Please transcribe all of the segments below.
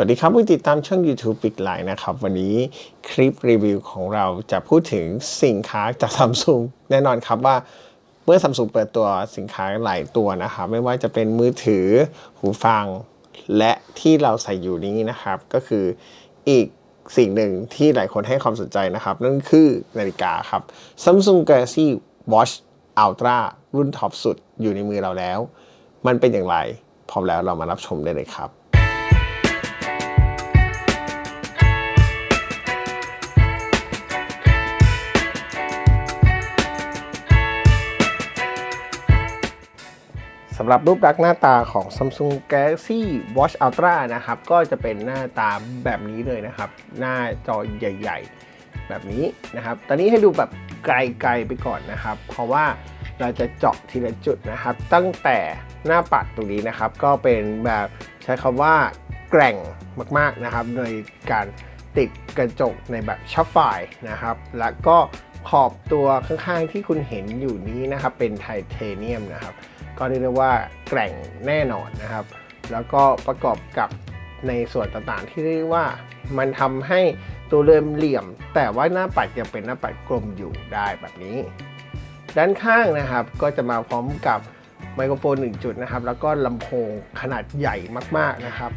วัสดีครับผู้ติดตามช่อง YouTube ปิกไลน์นะครับ วันนี้คลิปรีวิวของเราจะพูดถึงสินค้าจากซัมซุงแน่นอนครับว่าเมื่อซัมซุงเปิดตัวสินค้าหลายตัวนะครับ ไม่ว่าจะเป็นมือถือหูฟัง และที่เราใส่อยู่นี้นะครับ ก็คืออีกสิ่งหนึ่งที่หลายคนให้ความสนใจนะครับ นั่นคือนาฬิกาครับ Samsung Galaxy Watch Ultra รุ่นท็อปสุดอยู่ในมือเราแล้ว มันเป็นอย่างไรพร้อมแล้วเรามารับชมได้เลยครับำหรับรูปลักษณ์หน้าตาของ Samsung Galaxy Watch Ultra นะครับ ก็จะเป็นหน้าตาแบบนี้เลยนะครับ หน้าจอใหญ่ ๆ แบบนี้นะครับ ตอนนี้ให้ดูแบบไกลๆไปก่อนนะครับ เพราะว่าเราจะเจาะทีละจุดนะครับ ตั้งแต่หน้าปัดตรงนี้นะครับ ก็เป็นแบบใช้คำว่าแกร่งมากๆนะครับ โดยการติดกระจกในแบบชัฟไฟนะครับ แล้วก็ขอบตัวข้างๆที่คุณเห็นอยู่นี้นะครับ เป็นไทเทเนียมนะครับ ก็เรียกได้ว่าแกร่งแน่นอนนะครับ แล้วก็ประกอบกับในส่วนต่างๆ ที่เรียกว่ามันทำให้ตัวเริ่มเหลี่ยม แต่ว่าหน้าปัดยังเป็นหน้าปัดกลมอยู่ได้แบบนี้ ด้านข้างนะครับก็จะมาพร้อมกับไมโครโฟน 1 จุดนะครับ แล้วก็ลำโพงขนาดใหญ่มากๆนะครับ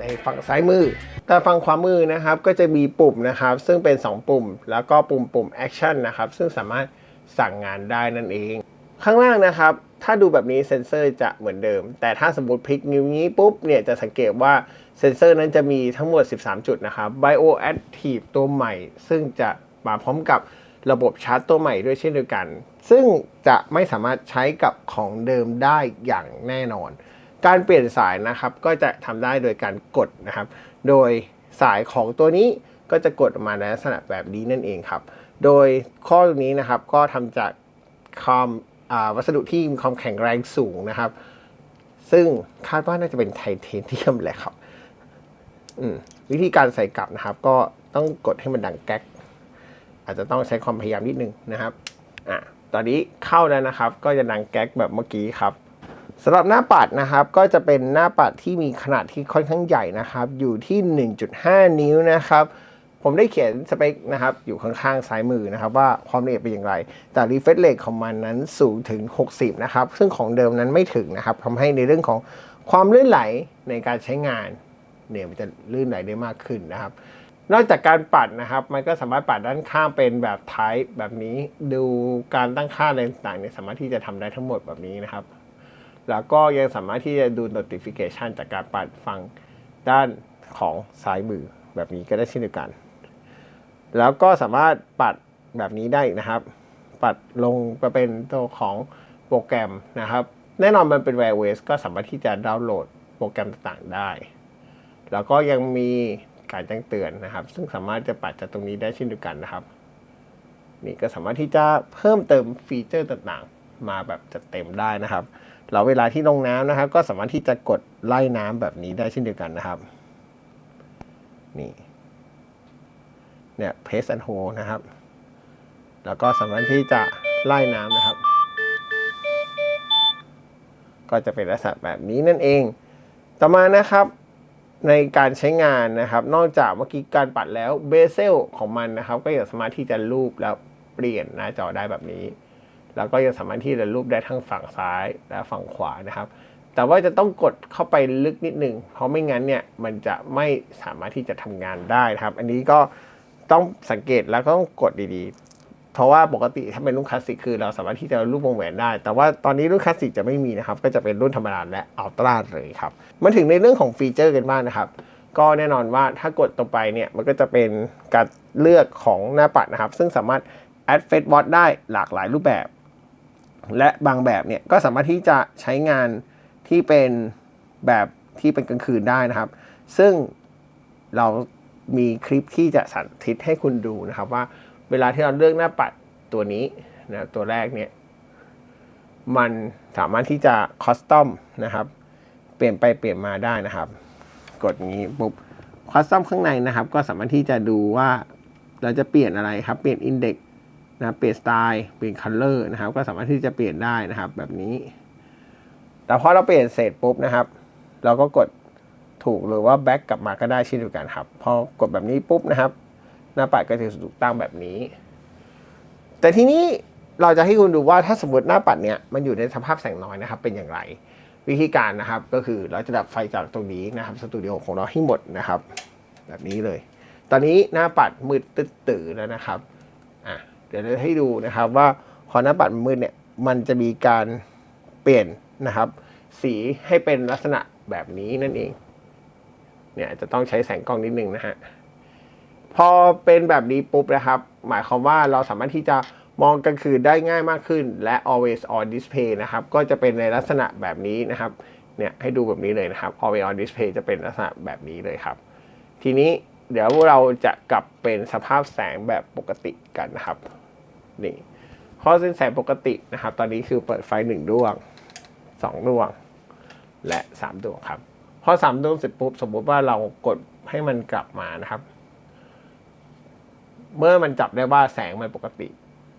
ในฝั่งซ้ายมือ แต่ฝั่งขวามือนะครับก็จะมีปุ่มนะครับ ซึ่งเป็น 2 ปุ่ม แล้วก็ปุ่มปุ่มแอคชั่นนะครับ ซึ่งสามารถสั่งงานได้นั่นเอง ข้างล่างนะครับ ถ้าดูแบบนี้เซ็นเซอร์จะเหมือนเดิม แต่ถ้าสมมติพลิกนิ้วนี้ปุ๊บเนี่ยจะสังเกตว่าเซ็นเซอร์นั้นจะมีทั้งหมด 13 จุดนะครับ Bioactive ตัวใหม่ ซึ่งจะมาพร้อมกับระบบชาร์จตัวใหม่ด้วยเช่นเดียวกัน ซึ่งจะไม่สามารถใช้กับของเดิมได้อย่างแน่นอน การเปลี่ยนสายนะครับก็จะทำได้โดยการกดนะครับ โดยสายของตัวนี้ก็จะกดออกมาในลักษณะแบบนี้นั่นเองครับ โดยข้อนี้นะครับก็ทำจากความ วัสดุที่มีความแข็งแรงสูงนะครับ ซึ่งคาดว่าน่าจะเป็นไทเทเนียมแหละครับวิธีการใส่กลับนะครับ ก็ต้องกดให้มันดังแก๊ก อาจจะต้องใช้ความพยายามนิดนึงนะครับอะตอนนี้เข้าแล้วนะครับ ก็จะดังแก๊กแบบเมื่อกี้ครับสำหรับหน้าปัดนะครับก็จะเป็นหน้าปัดที่มีขนาดที่ค่อนข้างใหญ่นะครับ อยู่ที่ 1.5 นิ้วนะครับ ผมได้เขียนสเปคนะครับ อยู่ข้างๆซ้ายมือนะครับ ว่าความละเอียดเป็นอย่างไร แต่ refresh rate ของมันนั้นสูงถึง 60 นะครับ ซึ่งของเดิมนั้นไม่ถึงนะครับทำให้ในเรื่องของความลื่นไหลในการใช้งานเนี่ยมันจะลื่นไหลได้มากขึ้นนะครับ นอกจากการปัดนะครับ มันก็สามารถปัดด้านข้างเป็นแบบ type แบบนี้ดูการตั้งค่าอะไรต่างๆเนี่ยสามารถที่จะทำได้ทั้งหมดแบบนี้นะครับ แล้วก็ยังสามารถที่จะดู notification จากการปัดฝั่งด้านของซ้ายมือแบบนี้ก็ได้เช่นเดียวกัน แล้วก็สามารถปัดแบบนี้ได้นะครับ ปัดลงไปเป็นตัวของโปรแกรมนะครับ แน่นอนมันเป็น Wear OS ก็สามารถที่จะดาวน์โหลดโปรแกรมต่างๆได้ แล้วก็ยังมีการแจ้งเตือนนะครับ ซึ่งสามารถจะปัดจากตรงนี้ได้เช่นเดียวกันนะครับ นี่ก็สามารถที่จะเพิ่มเติมฟีเจอร์ต่างๆ มาแบบจัดเต็มได้นะครับแล้วเวลาที่ลงน้ำนะครับ ก็สามารถที่จะกดไล่น้ำแบบนี้ได้เช่นเดียวกันนะครับ นี่ เนี่ย Pace and Hold นะครับ แล้วก็สามารถที่จะไล่น้ำนะครับ ก็จะเป็นลักษณะแบบนี้นั่นเอง ต่อมานะครับในการใช้งานนะครับ นอกจากเมื่อกี้การปัดแล้วเบเซลของมันนะครับ ก็ยังสามารถที่จะลูบแล้วเปลี่ยนหน้าจอได้แบบนี้ แล้วก็ยังสามารถที่จะลูบได้ทั้งฝั่งซ้ายและฝั่งขวานะครับ แต่ว่าจะต้องกดเข้าไปลึกนิดนึงเพราะไม่งั้นเนี่ยมันจะไม่สามารถที่จะทำงานได้นะครับ อันนี้ก็ ต้องสังเกตแล้วก็ต้องกดดีๆ เพราะว่าปกติถ้าเป็นรุ่นคลาสสิกคือเราสามารถที่จะรูปวงแหวนได้ แต่ว่าตอนนี้รุ่นคลาสสิกจะไม่มีนะครับ ก็จะเป็นรุ่นธรรมดาและอัลตร้าเลยครับมาถึงในเรื่องของฟีเจอร์กันบ้างนะครับ ก็แน่นอนว่าถ้ากดตรงไปเนี่ยมันก็จะเป็นการเลือกของหน้าปัดนะครับ ซึ่งสามารถ add face watch ได้หลากหลายรูปแบบ และบางแบบเนี่ยก็สามารถที่จะใช้งานที่เป็นแบบที่เป็นกลางคืนได้นะครับ ซึ่งเรา มีคลิปที่จะสาธิตให้คุณดูนะครับว่าเวลาที่เราเลือกหน้าปัดตัวนี้นะตัวแรกเนี่ยมันสามารถที่จะคอสตอมนะครับ เปลี่ยนไปเปลี่ยนมาได้นะครับ กดนี้ปุ๊บคอสตอมข้างในนะครับ ก็สามารถที่จะดูว่าเราจะเปลี่ยนอะไรครับ เปลี่ยนอินเด็กนะเปลี่ยนสไตล์เปลี่ยนคัลเลอร์นะครับ ก็สามารถที่จะเปลี่ยนได้นะครับ แบบนี้ แต่พอเราเปลี่ยนเสร็จปุ๊บนะครับ เราก็กด ถูกหรือว่าแบ็กกลับมาก็ได้เช่นเดียวกันครับ พอกดแบบนี้ปุ๊บนะครับ หน้าปัดก็จะถูกตั้งแบบนี้ แต่ทีนี้เราจะให้คุณดูว่าถ้าสมมติหน้าปัดเนี่ยมันอยู่ในสภาพแสงน้อยนะครับ เป็นอย่างไร วิธีการนะครับก็คือเราจะดับไฟจากตรงนี้นะครับสตูดิโอของเราให้หมดนะครับ แบบนี้เลย ตอนนี้หน้าปัดมืดตื้อแล้วนะครับอะเดี๋ยวเราให้ดูนะครับว่าพอหน้าปัดมืดเนี่ยมันจะมีการเปลี่ยนนะครับ สีให้เป็นลักษณะแบบนี้นั่นเอง เนี่ยจะต้องใช้แสงกล้องนิดนึงนะฮะพอเป็นแบบนี้ปุ๊บนะครับ หมายความว่าเราสามารถที่จะมองกลางคืนได้ง่ายมากขึ้น และ always on display นะครับ ก็จะเป็นในลักษณะแบบนี้นะครับ เนี่ยให้ดูแบบนี้เลยนะครับ always on display จะเป็นลักษณะแบบนี้เลยครับ ทีนี้เดี๋ยวเราจะกลับเป็นสภาพแสงแบบปกติกันนะครับ นี่พอเป็นแสงปกตินะครับ ตอนนี้คือเปิดไฟหนึ่งดวงสองดวง และสามดวงครับ พอสามดวงเสร็จปุ๊บสมมุติว่าเรากดให้มันกลับมานะครับ เมื่อมันจับได้ว่าแสงมันปกติ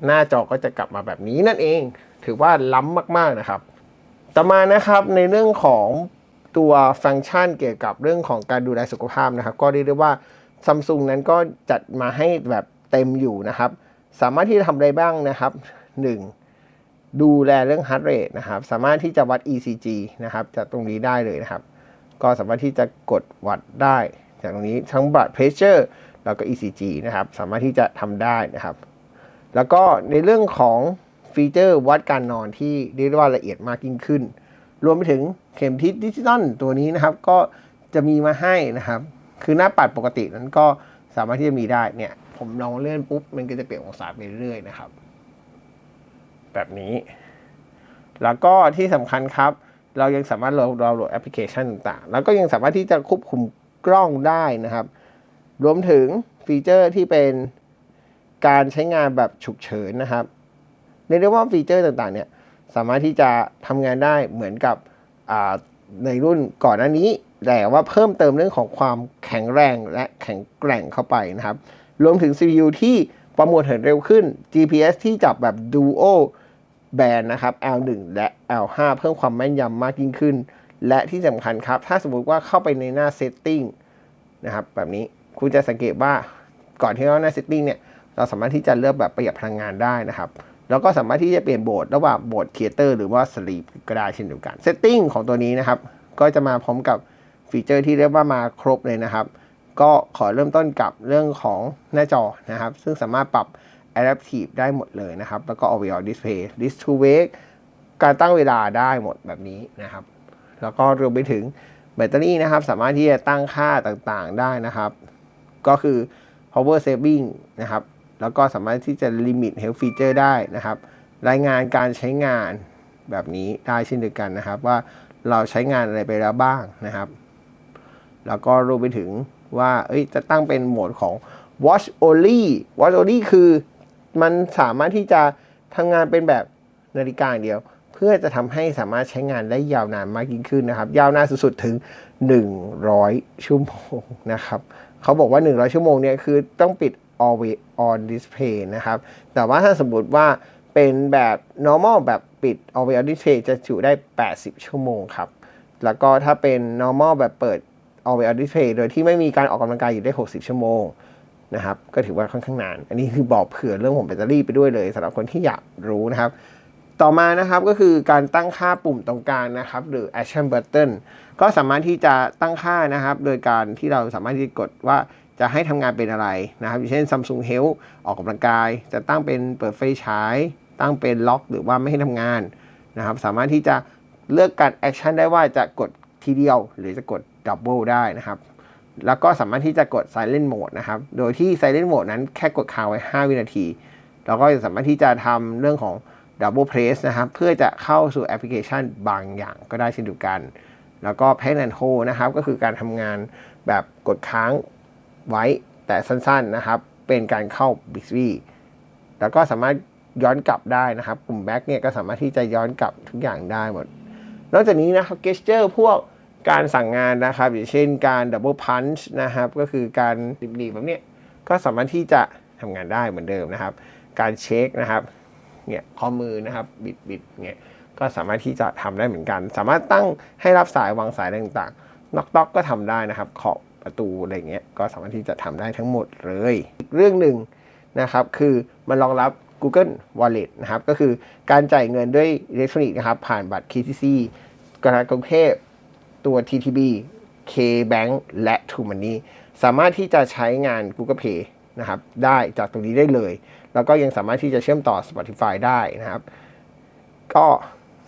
หน้าจอก็จะกลับมาแบบนี้นั่นเอง ถือว่าล้ำมากๆนะครับ ต่อมานะครับในเรื่องของตัวฟังก์ชันเกี่ยวกับเรื่องของการดูแลสุขภาพนะครับ ก็เรียกได้ว่าซัมซุงนั้นก็จัดมาให้แบบเต็มอยู่นะครับ สามารถที่จะทำอะไรบ้างนะครับ 1. ดูแลเรื่อง heart rate นะครับ สามารถที่จะวัด ECG นะครับจากตรงนี้ได้เลยนะครับ ก็สามารถที่จะกดวัดได้จากตรงนี้ทั้ง blood pressure แล้วก็ ECG นะครับ สามารถที่จะทำได้นะครับ แล้วก็ในเรื่องของฟีเจอร์วัดการนอนที่เรียกว่าละเอียดมากยิ่งขึ้น รวมไปถึงเข็มทิศดิจิตอลตัวนี้นะครับ ก็จะมีมาให้นะครับ คือหน้าปัดปกตินั้นก็สามารถที่จะมีได้เนี่ย ผมลองเลื่อนปุ๊บ มันก็จะเปลี่ยนองศาไปเรื่อยๆนะครับ แบบนี้ แล้วก็ที่สำคัญครับ เรายังสามารถโหลดาวน์โหลดแอปพลิเคชันต่างๆ แล้วก็ยังสามารถที่จะควบคุมกล้องได้นะครับ รวมถึงฟีเจอร์ที่เป็นการใช้งานแบบฉุกเฉินนะครับเรียกได้ว่าฟีเจอร์ต่างๆเนี่ยสามารถที่จะทำงานได้เหมือนกับในรุ่นก่อนหน้านี้ แต่ว่าเพิ่มเติมเรื่องของความแข็งแรงและแข็งแกร่งเข้าไปนะครับ รวมถึง CPU ที่ประมวลผลเร็วขึ้น GPS ที่จับแบบ Dual แบนนะครับ L1 และ L5 เพิ่มความแม่นยำมากยิ่งขึ้น และที่สำคัญครับ ถ้าสมมติว่าเข้าไปในหน้า Setting นะครับ แบบนี้คุณจะสังเกตว่าก่อนที่เราหน้า Setting เนี่ย เราสามารถที่จะเลือกแบบประหยัดพลังงานได้นะครับ แล้วก็สามารถที่จะเปลี่ยนโหมดระหว่างโหมด Theater หรือว่า Sleep ก็ได้เช่นเดียวกัน Setting ของตัวนี้นะครับ ก็จะมาพร้อมกับฟีเจอร์ที่เรียกว่ามาครบเลยนะครับ ก็ขอเริ่มต้นกับเรื่องของหน้าจอนะครับ ซึ่งสามารถปรับ Adaptive ได้หมดเลยนะครับ แล้วก็ Overall Display List to Wake การตั้งเวลาได้หมดแบบนี้นะครับ แล้วก็รวมไปถึงแบตเตอรี่นะครับ สามารถที่จะตั้งค่าต่างๆได้นะครับ ก็คือ power saving นะครับ แล้วก็สามารถที่จะ limit health feature ได้นะครับ รายงานการใช้งานแบบนี้ได้เช่นเดียวกันนะครับ ว่าเราใช้งานอะไรไปแล้วบ้างนะครับ แล้วก็รวมไปถึงว่า เอ้ย จะตั้งเป็นโหมดของ watch only watch only คือ มันสามารถที่จะทำงานเป็นแบบนาฬิกาเดียว เพื่อจะทำให้สามารถใช้งานได้ยาวนานมากยิ่งขึ้นนะครับ ยาวนานสุดๆถึง 100 ชั่วโมงนะครับเขาบอกว่า 100 ชั่วโมงเนี่ยคือต้องปิด always on display นะครับ แต่ว่าถ้าสมมติว่าเป็นแบบ normal แบบปิด always on display จะอยู่ได้ 80 ชั่วโมงครับ แล้วก็ถ้าเป็น normal แบบเปิด always on display โดยที่ไม่มีการออกกำลังกายอยู่ได้ 60 ชั่วโมง นะครับ ก็ถือว่าค่อนข้างนาน อันนี้คือบอกเผื่อเรื่องของแบตเตอรี่ไปด้วยเลยสำหรับคนที่อยากรู้นะครับ ต่อมานะครับก็คือการตั้งค่าปุ่มตรงกลางนะครับ หรือ action button ก็สามารถที่จะตั้งค่านะครับ โดยการที่เราสามารถที่จะกดว่าจะให้ทำงานเป็นอะไรนะครับอย่างเช่น Samsung Health ออกกำลังกาย จะตั้งเป็นเปิดไฟฉาย ตั้งเป็นล็อก หรือว่าไม่ให้ทำงานนะครับ สามารถที่จะเลือกการ action ได้ว่าจะกดทีเดียว หรือจะกด double ได้นะครับ แล้วก็สามารถที่จะกด silent mode นะครับ โดยที่ silent mode นั้นแค่กดค้างไว้ 5 วินาที แล้วก็จะสามารถที่จะทำเรื่องของ double press นะครับ เพื่อจะเข้าสู่แอปพลิเคชันบางอย่างก็ได้เช่นเดียวกัน แล้วก็ pen and hold นะครับ ก็คือการทำงานแบบกดค้างไว้แต่สั้นๆนะครับ เป็นการเข้า Bixby แล้วก็สามารถย้อนกลับได้นะครับ กลุ่ม back เนี่ยก็สามารถที่จะย้อนกลับทุกอย่างได้หมด นอกจากนี้นะครับ gesture พวก การสั่งงานนะครับ อย่างเช่นการ double punch นะครับ ก็คือการดีบๆแบบนี้ก็สามารถที่จะทำงานได้เหมือนเดิมนะครับ การเช็คนะครับเนี่ยข้อมือนะครับบิดบิดเนี่ยก็สามารถที่จะทำได้เหมือนกัน สามารถตั้งให้รับสายวางสายต่างๆน็อกต็อกก็ทำได้นะครับขอบประตูอะไรเงี้ยก็สามารถที่จะทำได้ทั้งหมดเลย อีกเรื่องหนึ่งนะครับคือมันรองรับ Google Wallet นะครับก็คือการจ่ายเงินด้วยอิเล็กทรอนิกส์นะครับผ่านบัตร KTC กรุงเทพ ตัว TTB KBank และ True Money สามารถที่จะใช้งาน Google Pay นะครับ ได้จากตรงนี้ได้เลย แล้วก็ยังสามารถที่จะเชื่อมต่อ Spotify ได้นะครับ ก็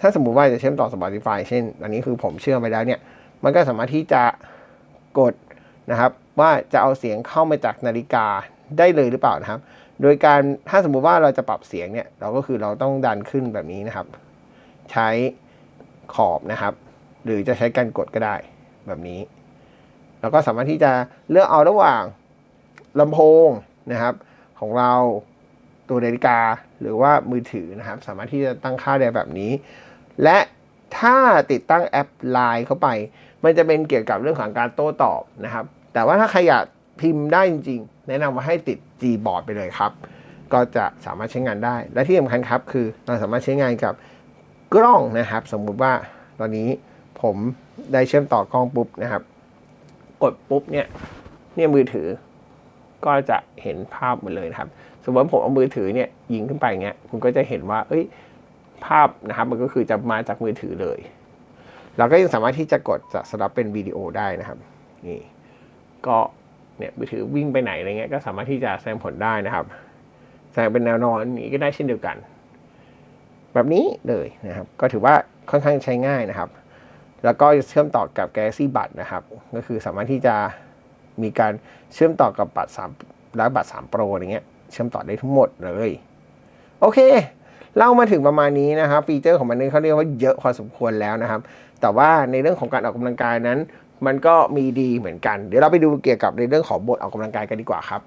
ถ้าสมมุติว่าจะเชื่อมต่อ Spotify เช่น อันนี้คือผมเชื่อมไปแล้วเนี่ย มันก็สามารถที่จะกดนะครับ ว่าจะเอาเสียงเข้ามาจากนาฬิกาได้เลยหรือเปล่านะครับ โดยการถ้าสมมุติว่าเราจะปรับเสียงเนี่ย เราก็คือเราต้องดันขึ้นแบบนี้นะครับ ใช้ขอบนะครับ หรือจะใช้การกดก็ได้แบบนี้ แล้วก็สามารถที่จะเลือกเอาระหว่างลำโพงนะครับ ของเราตัวนาฬิกาหรือว่ามือถือนะครับ สามารถที่จะตั้งค่าได้แบบนี้ และถ้าติดตั้งแอป Line เข้าไป มันจะเป็นเกี่ยวกับเรื่องของการโต้ตอบนะครับ แต่ว่าถ้าใครอยากพิมพ์ได้จริงๆ แนะนำว่าให้ติด Gboard ไปเลยครับ ก็จะสามารถใช้งานได้ และที่สำคัญครับ คือเราสามารถใช้งานกับกล้องนะครับ สมมุติว่าตอนนี้ ผมได้เชื่อมต่อกล้องปุ๊บนะครับ กดปุ๊บเนี่ยเนี่ยมือถือก็จะเห็นภาพหมดเลยนะครับ สมมติผมเอามือถือเนี่ยยิงขึ้นไปเงี้ยคุณก็จะเห็นว่า เอ้ยภาพนะครับ มันก็คือจะมาจากมือถือเลย เราก็ยังสามารถที่จะกดจะสลับเป็นวิดีโอได้นะครับนี่ก็เนี่ยมือถือวิ่งไปไหนอะไรเงี้ยก็สามารถที่จะแสดงผลได้นะครับแสดงเป็นแนวนอนนี้ก็ได้เช่นเดียวกัน แบบนี้เลยนะครับ ก็ถือว่าค่อนข้างใช้ง่ายนะครับ แล้วก็เชื่อมต่อกับ Galaxy Buds นะครับ ก็คือสามารถที่จะมีการเชื่อมต่อกับบัตร3และบัตร3 Pro อะไรเงี้ยเชื่อมต่อได้ทั้งหมดเลย โอเค เล่ามาถึงประมาณนี้นะครับ ฟีเจอร์ของมันนี่เขาเรียกว่าเยอะพอสมควรแล้วนะครับ แต่ว่าในเรื่องของการออกกำลังกายนั้น มันก็มีดีเหมือนกัน เดี๋ยวเราไปดูเกี่ยวกับในเรื่องของบทออกกำลังกายกันดีกว่าครับ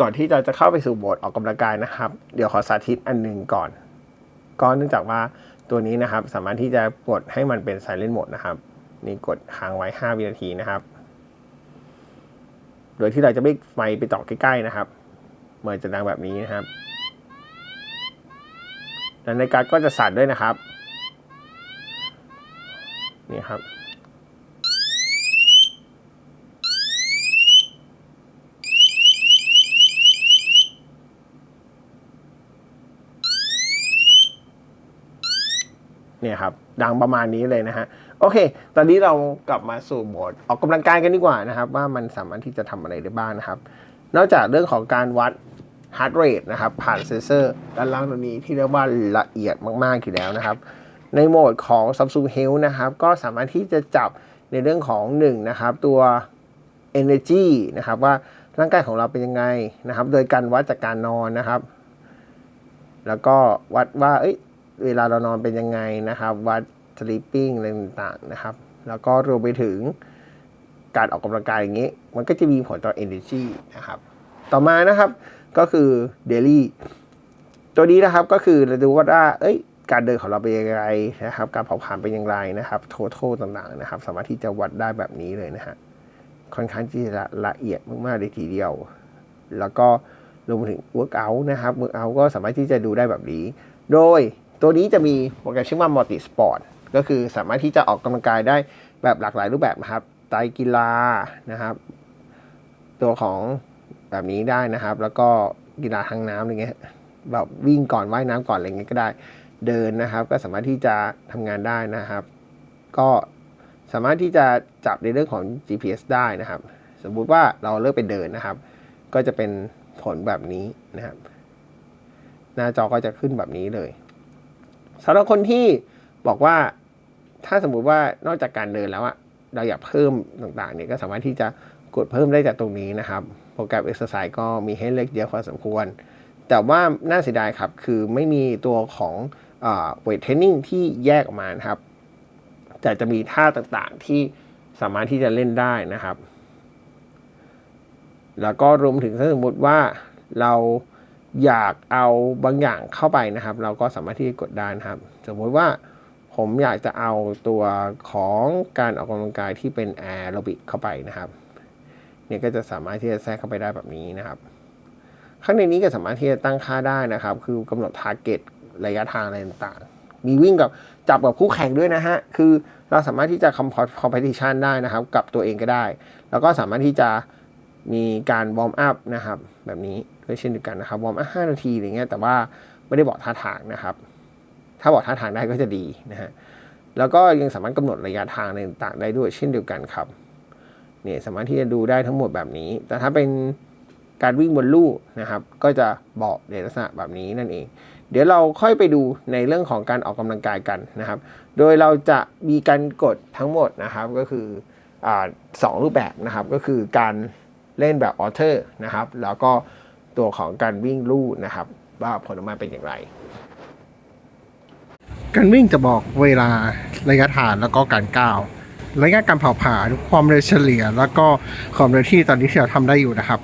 ก่อนที่เราจะเข้าไปสู่บทออกกำลังกายนะครับ เดี๋ยวขอสาธิตอันหนึ่งก่อน ก็เนื่องจากว่า ตัวนี้นะครับสามารถที่จะกดให้มันเป็น Silent Mode นะครับ นี่กดค้างไว้ 5 วินาทีนะครับ โดยที่เราจะไม่ไฟไปต่อใกล้ๆนะครับเมื่อจะดังแบบนี้นะครับแล้วนาฬิกาก็จะสั่นด้วยนะครับ นี่ครับ เนี่ยครับดังประมาณนี้เลยนะฮะโอเค ตอนนี้เรากลับมาสู่โหมดออกกำลังกายกันดีกว่านะครับ ว่ามันสามารถที่จะทำอะไรได้บ้างนะครับ นอกจากเรื่องของการวัด heart rate นะครับผ่านเซนเซอร์ด้านล่างตัวนี้ที่เรียกว่าละเอียดมากๆอยู่แล้วนะครับ ในโหมดของ Samsung Health นะครับก็สามารถที่จะจับในเรื่องของ1นะครับตัว energy นะครับว่าร่างกายของเราเป็นยังไงนะครับ โดยการวัดจากการนอนนะครับ แล้วก็วัดว่าเอ้ย เวลาเรานอนเป็นยังไงนะครับ วัด sleeping อะไรต่างๆนะครับ แล้วก็รวมไปถึงการออกกำลังกายอย่างนี้ มันก็จะมีผลต่อ energy นะครับ ต่อมานะครับก็คือ daily ตัวนี้นะครับก็คือเราดูว่า เอ้ย การเดินของเราเป็นยังไงนะครับ การเผาผลาญเป็นอย่างไรนะครับ total ต่างๆนะครับ สามารถที่จะวัดได้แบบนี้เลยนะฮะ ค่อนข้างที่จะละเอียดมากๆเลยทีเดียว แล้วก็รวมไปถึง workout นะครับ workout ก็สามารถที่จะดูได้แบบนี้ โดย ตัวนี้จะมีโปรแกรมชื่อว่า multi sport ก็คือสามารถที่จะออกกำลังกายได้แบบหลากหลายรูปแบบนะครับไตกีฬานะครับ ตัวของแบบนี้ได้นะครับ แล้วก็กีฬาทางน้ำอะไรเงี้ยแบบวิ่งก่อนว่ายน้ำก่อนอะไรเงี้ยก็ได้เดินนะครับ ก็สามารถที่จะทำงานได้นะครับ ก็สามารถที่จะจับในเรื่องของ GPS ได้นะครับ สมมุติว่าเราเลือกไปเดินนะครับ ก็จะเป็นผลแบบนี้นะครับ หน้าจอก็จะขึ้นแบบนี้เลย สำหรับคนที่บอกว่าถ้าสมมุติว่านอกจากการเดินแล้วอะเราอยากเพิ่มต่างๆเนี่ยก็สามารถที่จะกดเพิ่มได้จากตรงนี้นะครับ โปรแกรม Exercise ก็มีให้เลือกเยอะพอสมควร แต่ว่าน่าเสียดายครับ คือไม่มีตัวของเวทเทรนนิ่งที่แยกออกมานะครับ แต่จะมีท่าต่างๆที่สามารถที่จะเล่นได้นะครับ แล้วก็รวมถึงถ้าสมมติว่าเรา อยากเอาบางอย่างเข้าไปนะครับ เราก็สามารถที่จะกดได้นะครับ สมมติว่าผมอยากจะเอาตัวของการออกกำลังกายที่เป็นแอโรบิกเข้าไปนะครับเนี่ยก็จะสามารถที่จะแทรกเข้าไปได้แบบนี้นะครับ ข้างในนี้ก็สามารถที่จะตั้งค่าได้นะครับ คือกำหนดทาร์เก็ตระยะทางอะไรต่างๆ มีวิ่งกับจับกับคู่แข่งด้วยนะฮะ คือเราสามารถที่จะ comport competition ได้นะครับ กับตัวเองก็ได้ แล้วก็สามารถที่จะมีการวอร์มอัพนะครับ แบบนี้ ด้วยเช่นเดียวกันนะครับวอร์มอัพ5นาทีอะไรเงี้ยแต่ว่าไม่ได้บอกท่าทางนะครับ ถ้าบอกท่าทางได้ก็จะดีนะฮะแล้วก็ยังสามารถกำหนดระยะทางต่างๆได้ด้วยเช่นเดียวกันครับเนี่ยสามารถที่จะดูได้ทั้งหมดแบบนี้ แต่ถ้าเป็นการวิ่งบนลู่นะครับ ก็จะบอกในลักษณะแบบนี้นั่นเอง เดี๋ยวเราค่อยไปดูในเรื่องของการออกกำลังกายกันนะครับ โดยเราจะมีการกดทั้งหมดนะครับก็คืออสองรูปแบบนะครับ ก็คือการเล่นแบบออเทอร์นะครับ แล้วก็ ตัวของการวิ่งลู่นะครับ ว่าผลออกมาเป็นอย่างไร การวิ่งจะบอกเวลาระยะทางแล้วก็การก้าวระยะการเผาผลาญความเร็วเฉลี่ย แล้วก็ความเร็วที่ตอนนี้ที่เราทำได้อยู่นะครับ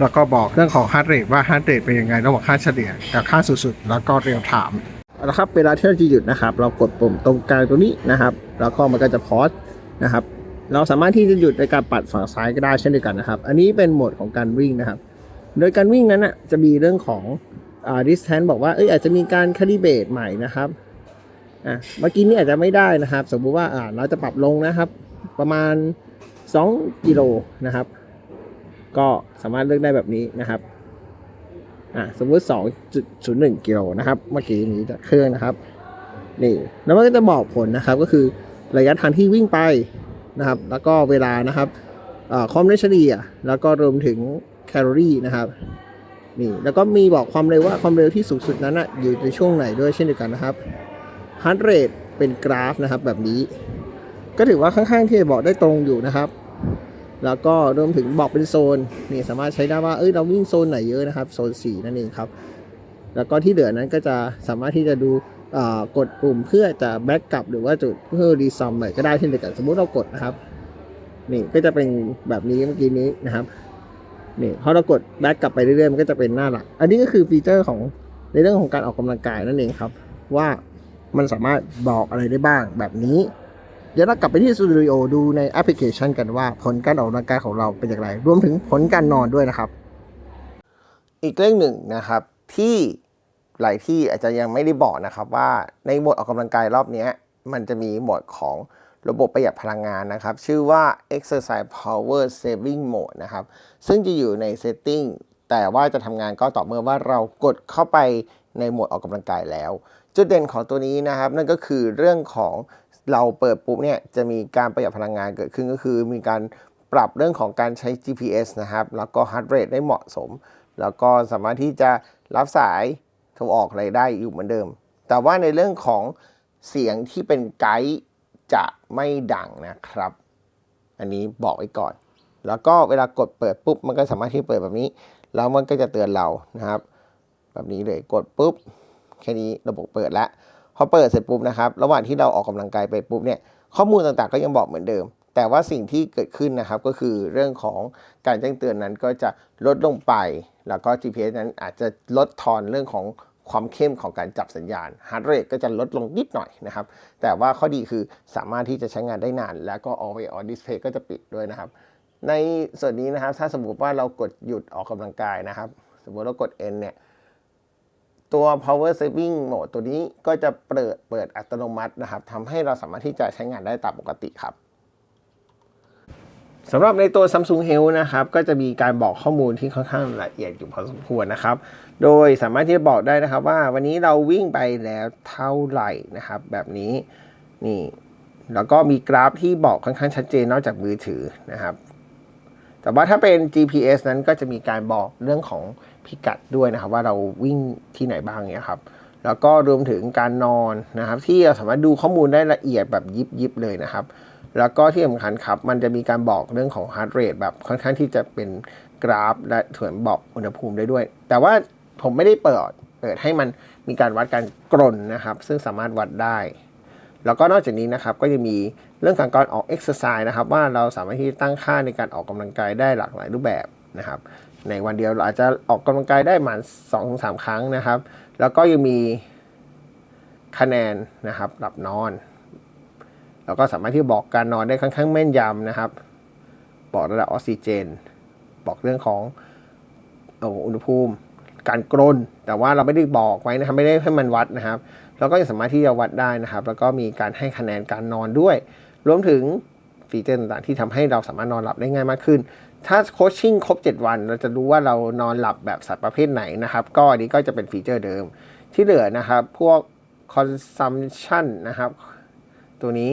แล้วก็บอกเรื่องของฮาร์ดเรทว่าฮาร์ดเรทเป็นยังไงระหว่างค่าเฉลี่ยกับค่าสูงสุด แล้วก็เรียลไทม์เอาละครับเวลาที่เราจะหยุดนะครับ เรากดปุ่มตรงกลางตัวนี้นะครับ แล้วก็มันก็จะพอสนะครับ เราสามารถที่จะหยุดในการปัดฝั่งซ้ายก็ได้เช่นเดียวกันนะครับ อันนี้เป็นโหมดของการวิ่งนะครับ โดยการวิ่งนั้นอะจะมีเรื่องของอ่า distance บอกว่าเอ้ยอาจจะมีการคาลิเบตใหม่นะครับอะเมื่อกี้นี้อาจจะไม่ได้นะครับ สมมุติว่าอ่าเราจะปรับลงนะครับ ประมาณ 2 กิโลนะครับ ก็สามารถเลือกได้แบบนี้นะครับอะสมมุติ 2.01 กิโลนะครับ เมื่อกี้นี้จากเครื่องนะครับนี่แล้วมันก็จะบอกผลนะครับก็คือระยะทางที่วิ่งไปนะครับ แล้วก็เวลานะครับความเร็วเฉลี่ยแล้วก็รวมถึง แคลอรี่นะครับนี่แล้วก็มีบอกความเร็วว่าความเร็วที่สูงสุดนั้นนะอยู่ในช่วงไหนด้วยเช่นเดียวกันนะครับ heart rate เป็นกราฟนะครับแบบนี้ ก็ถือว่าค่อนข้างที่จะบอกได้ตรงอยู่นะครับ แล้วก็รวมถึงบอกเป็นโซนนี่สามารถใช้ได้ว่าเอ้ยเราวิ่งโซนไหนเยอะนะครับโซน 4 นั่นเองครับ แล้วก็ที่เหลือนั้นก็จะสามารถที่จะดูกดปุ่มเพื่อจะแบ็กกลับหรือว่าจุดเพื่อรีซอมใหม่ก็ได้เช่นเดียวกันสมมุติเรากดนะครับนี่ก็จะเป็นแบบนี้เมื่อกี้นี้นะครับ นี่พอเรากดแบ็กกลับไปเรื่อยๆ มันก็จะเป็นหน้าหลัก อันนี้ก็คือฟีเจอร์ของในเรื่องของการออกกำลังกายนั่นเองครับ ว่ามันสามารถบอกอะไรได้บ้างแบบนี้ เดี๋ยวเรากลับไปที่สตูดิโอดูในแอปพลิเคชันกันว่าผลการออกกำลังกายของเราเป็นอย่างไร รวมถึงผลการนอนด้วยนะครับ อีกเรื่องหนึ่งนะครับที่หลายที่อาจจะยังไม่ได้บอกนะครับว่าในโหมดออกกำลังกายรอบนี้มันจะมีโหมดของ ระบบประหยัดพลังงานนะครับ ชื่อว่า exercise power saving mode นะครับ ซึ่งจะอยู่ใน setting แต่ว่าจะทำงานก็ต่อเมื่อว่าเรากดเข้าไปในโหมดออกกำลังกายแล้ว จุดเด่นของตัวนี้นะครับ นั่นก็คือเรื่องของเราเปิดปุ๊บเนี่ยจะมีการประหยัดพลังงานเกิดขึ้นก็คือ มีการปรับเรื่องของการใช้ GPS นะครับ แล้วก็ heart rate ได้เหมาะสม แล้วก็สามารถที่จะรับสายโทรออกอะไรได้อยู่เหมือนเดิม แต่ว่าในเรื่องของเสียงที่เป็นไกด์ จะไม่ดังนะครับ อันนี้บอกไว้ก่อน แล้วก็เวลากดเปิดปุ๊บ มันก็สามารถที่เปิดแบบนี้ แล้วมันก็จะเตือนเรานะครับ แบบนี้เลยกดปุ๊บแค่นี้ระบบเปิดแล้วพอเปิดเสร็จปุ๊บนะครับ ระหว่างที่เราออกกำลังกายไปปุ๊บเนี่ยข้อมูลต่างๆก็ยังบอกเหมือนเดิม แต่ว่าสิ่งที่เกิดขึ้นนะครับก็คือเรื่องของการแจ้งเตือนนั้นก็จะลดลงไป แล้วก็ GPS นั้นอาจจะลดทอนเรื่องของ ความเข้มของการจับสัญญาณ heart rate ก็จะลดลงนิดหน่อยนะครับ แต่ว่าข้อดีคือสามารถที่จะใช้งานได้นาน แล้วก็ always on display ก็จะปิดด้วยนะครับ ในส่วนนี้นะครับ ถ้าสมมติว่าเรากดหยุดออกกำลังกายนะครับ สมมติเรากด N เนี่ยตัว power saving mode ตัวนี้ก็จะเปิดเปิดอัตโนมัตินะครับทำให้เราสามารถที่จะใช้งานได้ตามปกติครับ สำหรับในตัว Samsung Health นะครับ ก็จะมีการบอกข้อมูลที่ค่อนข้างละเอียดอยู่พอสมควรนะครับ โดยสามารถที่จะบอกได้นะครับว่าวันนี้เราวิ่งไปแล้วเท่าไหร่นะครับ แบบนี้นี่แล้วก็มีกราฟที่บอกค่อนข้างชัดเจนนอกจากมือถือนะครับ แต่ว่าถ้าเป็น GPS นั้นก็จะมีการบอกเรื่องของพิกัดด้วยนะครับ ว่าเราวิ่งที่ไหนบ้างเนี่ยครับ แล้วก็รวมถึงการนอนนะครับ ที่เราสามารถดูข้อมูลได้ละเอียดแบบยิบยิบเลยนะครับ แล้วก็ที่สำคัญครับ มันจะมีการบอกเรื่องของ heart rate แบบค่อนข้างที่จะเป็นกราฟ และถวนบอกอุณหภูมิได้ด้วย แต่ว่าผมไม่ได้เปิดเปิดให้มันมีการวัดการกรนนะครับ ซึ่งสามารถวัดได้ แล้วก็นอกจากนี้นะครับก็จะมีเรื่องของการออกเอ็กซ์ไซส์นะครับ ว่าเราสามารถที่จะตั้งค่าในการออกกำลังกายได้หลากหลายรูปแบบนะครับ ในวันเดียวเราอาจจะออกกำลังกายได้ประมาณ2อถึงสครั้งนะครับ แล้วก็ยังมีคะแนนนะครับหลับนอน แล้วก็สามารถที่บอกการนอนได้ค่อนข้างแม่นยำนะครับ บอกระดับออกซิเจน บอกเรื่องของอุณหภูมิ การกรน แต่ว่าเราไม่ได้บอกไว้นะครับ ไม่ได้ให้มันวัดนะครับ แล้วก็ยังสามารถที่จะวัดได้นะครับ แล้วก็มีการให้คะแนนการนอนด้วย รวมถึงฟีเจอร์ต่างๆที่ทำให้เราสามารถนอนหลับได้ง่ายมากขึ้น ถ้าโคชชิ่งครบ 7 วัน เราจะรู้ว่าเรานอนหลับแบบสัตว์ประเภทไหนนะครับ ก็อันนี้ก็จะเป็นฟีเจอร์เดิม ที่เหลือนะครับ พวก consumption นะครับ ตัวนี้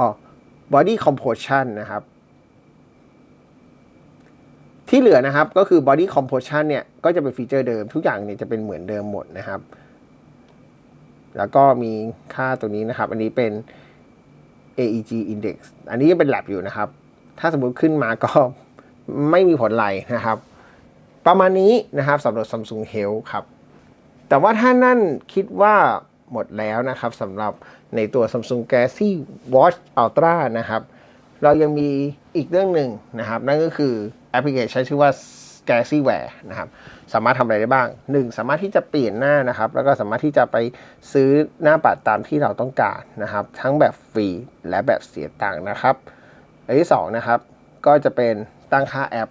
อ๋อ body composition นะครับ ที่เหลือนะครับก็คือ body composition เนี่ยก็จะเป็นฟีเจอร์เดิมทุกอย่างเนี่ยจะเป็นเหมือนเดิมหมดนะครับ แล้วก็มีค่าตัวนี้นะครับ อันนี้เป็น AEG index อันนี้ยังเป็น lab อยู่นะครับ ถ้าสมมุติขึ้นมาก็ไม่มีผลไรนะครับ ประมาณนี้นะครับสำหรับ Samsung Health ครับ แต่ว่าถ้านั่นคิดว่า หมดแล้วนะครับสำหรับในตัว Samsung Galaxy Watch Ultra นะครับ เรายังมีอีกเรื่องหนึ่งนะครับ นั่นก็คือแอปพลิเคชันชื่อว่า Galaxy Wear นะครับ สามารถทำอะไรได้บ้าง 1 สามารถที่จะเปลี่ยนหน้านะครับ แล้วก็สามารถที่จะไปซื้อหน้าปัดตามที่เราต้องการนะครับ ทั้งแบบฟรีและแบบเสียตังค์นะครับอันที่2นะครับ ก็จะเป็นตั้งค่าแอป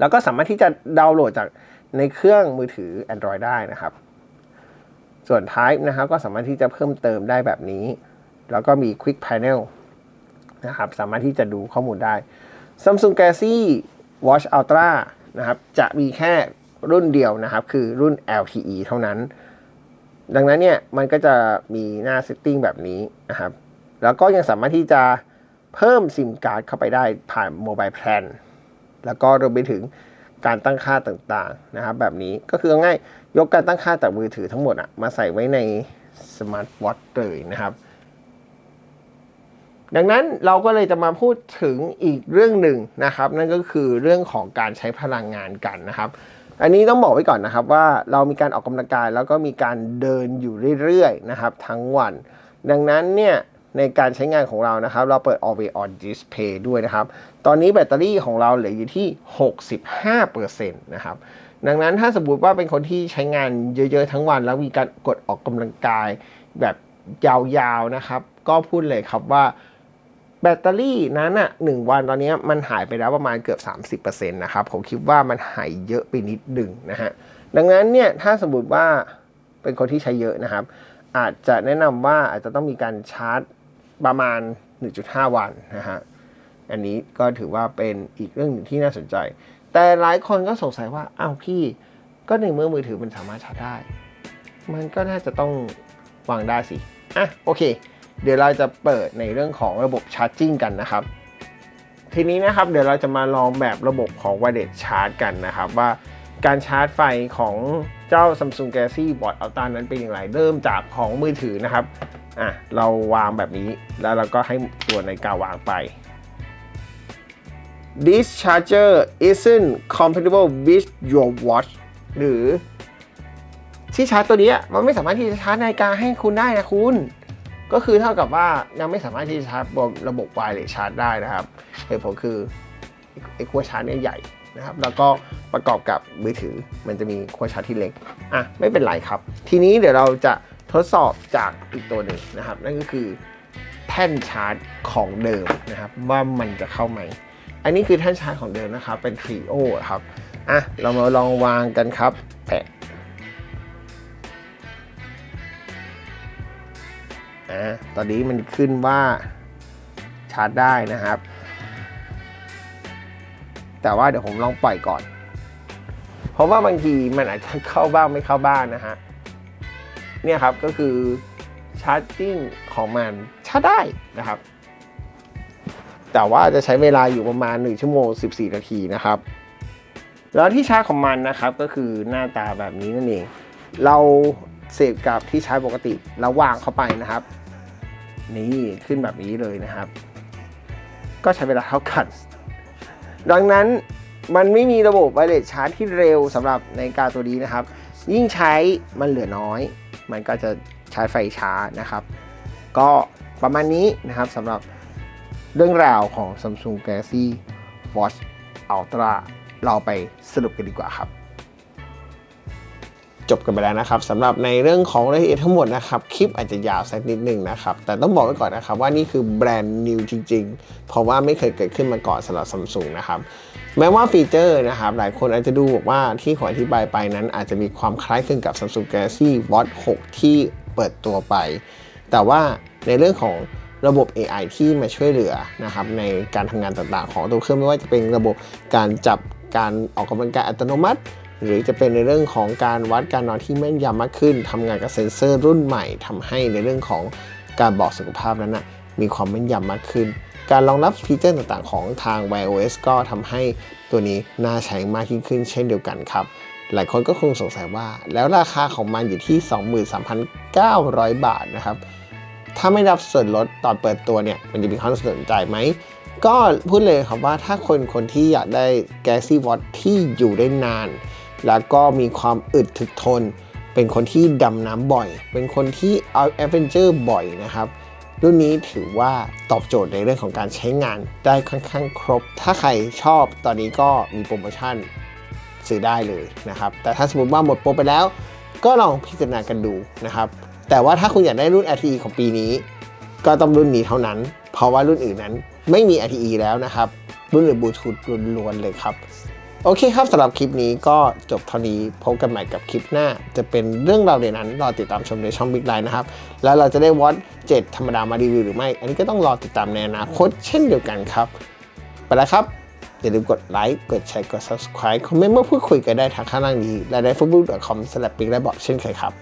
แล้วก็สามารถที่จะดาวน์โหลดจากในเครื่องมือถือ Android ได้นะครับ ส่วน Type นะครับก็สามารถที่จะเพิ่มเติมได้แบบนี้ แล้วก็มี Quick Panel นะครับสามารถที่จะดูข้อมูลได้ Samsung Galaxy Watch Ultra นะครับจะมีแค่รุ่นเดียวนะครับ คือรุ่น LTE เท่านั้น ดังนั้นเนี่ยมันก็จะมีหน้า setting แบบนี้นะครับ แล้วก็ยังสามารถที่จะเพิ่มซิมการ์ดเข้าไปได้ผ่านโมบายแพลนแล้วก็รวมไปถึงการตั้งค่าต่างๆนะครับ แบบนี้ก็คือง่าย ยกการตั้งค่าจากมือถือทั้งหมดอะมาใส่ไว้ในสมาร์ทวอทเลยนะครับ ดังนั้นเราก็เลยจะมาพูดถึงอีกเรื่องหนึ่งนะครับ นั่นก็คือเรื่องของการใช้พลังงานกันนะครับ อันนี้ต้องบอกไว้ก่อนนะครับว่าเรามีการออกกำลังกายแล้วก็มีการเดินอยู่เรื่อยๆนะครับ ทั้งวัน ดังนั้นเนี่ยในการใช้งานของเรานะครับ เราเปิด Always on Display ด้วยนะครับ ตอนนี้แบตเตอรี่ของเราเหลืออยู่ที่ 65%นะครับ ดังนั้นถ้าสมมติว่าเป็นคนที่ใช้งานเยอะๆทั้งวัน แล้วมีการกดออกกำลังกายแบบยาวๆนะครับ ก็พูดเลยครับว่าแบตเตอรี่นั้นอะหนึ่งวันตอนนี้มันหายไปแล้วประมาณเกือบ 30%นะครับผมคิดว่ามันหายเยอะไปนิดหนึ่งนะฮะดังนั้นเนี่ยถ้าสมมติว่าเป็นคนที่ใช้เยอะนะครับ อาจจะแนะนำว่าอาจจะต้องมีการชาร์จประมาณ 1.5 วันนะฮะอันนี้ก็ถือว่าเป็นอีกเรื่องหนึ่งที่น่าสนใจ แต่หลายคนก็สงสัยว่าอ้าวพี่ก็ในเมื่อมือถือมันสามารถชาร์จได้ มันก็น่าจะต้องวางได้สิอะโอเค เดี๋ยวเราจะเปิดในเรื่องของระบบชาร์จิ่งกันนะครับ ทีนี้นะครับเดี๋ยวเราจะมาลองแบบระบบของ Wireless Charge กันนะครับ ว่าการชาร์จไฟของเจ้า Samsung Galaxy Watch Ultra นั้นเป็นอย่างไร เริ่มจากของมือถือนะครับอะเราวางแบบนี้แล้วเราก็ให้ตัวในาฬิกาวางไป This charger isn't compatible with your watch หรือที่ชาร์จตัวนี้มันไม่สามารถที่จะชาร์จนาฬิกาให้คุณได้นะคุณ ก็คือเท่ากับว่ายังไม่สามารถที่จะชาร์จระบบไวเลสชาร์จได้นะครับเหตุผลคือไอ้ขั้วชาร์จเนี่ยใหญ่นะครับ แล้วก็ประกอบกับมือถือมันจะมีขั้วชาร์จที่เล็กอะไม่เป็นไรครับ ทีนี้เดี๋ยวเราจะทดสอบจากอีกตัวหนึ่งนะครับ นั่นก็คือแท่นชาร์จของเดิมนะครับ ว่ามันจะเข้าไหม อันนี้คือแท่นชาร์จของเดิมนะครับ เป็นทริโอครับ อะ เรามาลองวางกันครับแปะอะตอนนี้มันขึ้นว่าชาร์จได้นะครับ แต่ว่าเดี๋ยวผมลองปล่อยก่อน เพราะว่าบางทีมันอาจจะเข้าบ้างไม่เข้าบ้างนะฮะ เนี่ยครับก็คือชาร์จจิ้งของมันชาร์จได้นะครับ แต่ว่าจะใช้เวลาอยู่ประมาณ 1 ชั่วโมง 14 นาทีนะครับ แล้วที่ชาร์จของมันนะครับก็คือหน้าตาแบบนี้นั่นเอง เราเสพกับที่ชาร์จปกติแล้ววางเข้าไปนะครับ นี่ขึ้นแบบนี้เลยนะครับ ก็ใช้เวลาเท่ากัน ดังนั้นมันไม่มีระบบไวเลสชาร์จที่เร็วสำหรับในกาตัวนี้นะครับ ยิ่งใช้มันเหลือน้อย มันก็จะใช้ไฟช้านะครับ ก็ประมาณนี้นะครับสำหรับ เรื่องราวของ Samsung Galaxy Watch Ultra เราไปสรุปกันดีกว่าครับ จบกันไปแล้วนะครับสำหรับในเรื่องของรายละเอียดทั้งหมดนะครับ คลิปอาจจะยาวสักนิดหนึ่งนะครับ แต่ต้องบอกไว้ก่อนนะครับว่านี่คือแบรนด์นิวจริง ๆ เพราะว่าไม่เคยเกิดขึ้นมาก่อนสำหรับ Samsung นะครับแม้ว่าฟีเจอร์นะครับ หลายคนอาจจะดูบอกว่าที่ขออธิบายไปนั้น อาจจะมีความคล้ายคลึงกับ Samsung Galaxy Watch 6 ที่เปิดตัวไป แต่ว่าในเรื่องของ ระบบ AI ที่มาช่วยเหลือนะครับในการทำงานต่างๆ ของตัวเครื่องไม่ว่าจะเป็นระบบการจับการออกกำลังกายอัตโนมัติ หรือจะเป็นในเรื่องของการวัดการนอนที่แม่นยำมากขึ้นทำงานกับเซ็นเซอร์รุ่นใหม่ทำให้ในเรื่องของการบอกสุขภาพนั้นนะมีความแม่นยำมากขึ้น การรองรับฟีเจอร์ต่างๆ ของทาง Wear OS ก็ทำให้ตัวนี้น่าใช้มากยิ่งขึ้นเช่นเดียวกันครับ หลายคนก็คงสงสัยว่า แล้วราคาของมันอยู่ที่ 23,900 บาทนะครับ ถ้าไม่รับส่วนลดตอนเปิดตัวเนี่ย มันจะมีความน่าสนใจไหม ก็พูดเลยครับว่าถ้าคนคนที่อยากได้ Galaxy Watch ที่อยู่ได้นาน แล้วก็มีความอึดถึกทน เป็นคนที่ดำน้ำบ่อย เป็นคนที่เอาแอดเวนเจอร์บ่อยนะครับรุ่นนี้ถือว่าตอบโจทย์ในเรื่องของการใช้งานได้ค่อนข้างครบ ถ้าใครชอบตอนนี้ก็มีโปรโมชั่นซื้อได้เลยนะครับ แต่ถ้าสมมติว่าหมดโปรไปแล้ว ก็ลองพิจารณากันดูนะครับ แต่ว่าถ้าคุณอยากได้รุ่น LTE ของปีนี้ ก็ต้องรุ่นนี้เท่านั้น เพราะว่ารุ่นอื่นนั้นไม่มี LTE แล้วนะครับ รุ่นอื่นบลูทูธล้วนๆเลยครับ โอเคครับสำหรับคลิปนี้ก็จบเท่านี้พบกันใหม่กับคลิปหน้า จะเป็นเรื่องราวในนั้นรอติดตามชมในช่อง Big Line นะครับ แล้วเราจะได้วอต7ธรรมดามารีวิวหรือไม่ อันนี้ก็ต้องรอติดตามในอนาคตเช่นเดียวกันครับ ไปแล้วครับอย่าลืมกดไลค์ กดแชร์ กด subscribe คอมเมนต์เมาพูดคุยกันได้ทางข้างล่างนี้ และใน facebook.com สลับปิ๊กและบอกเช่นเคยครับ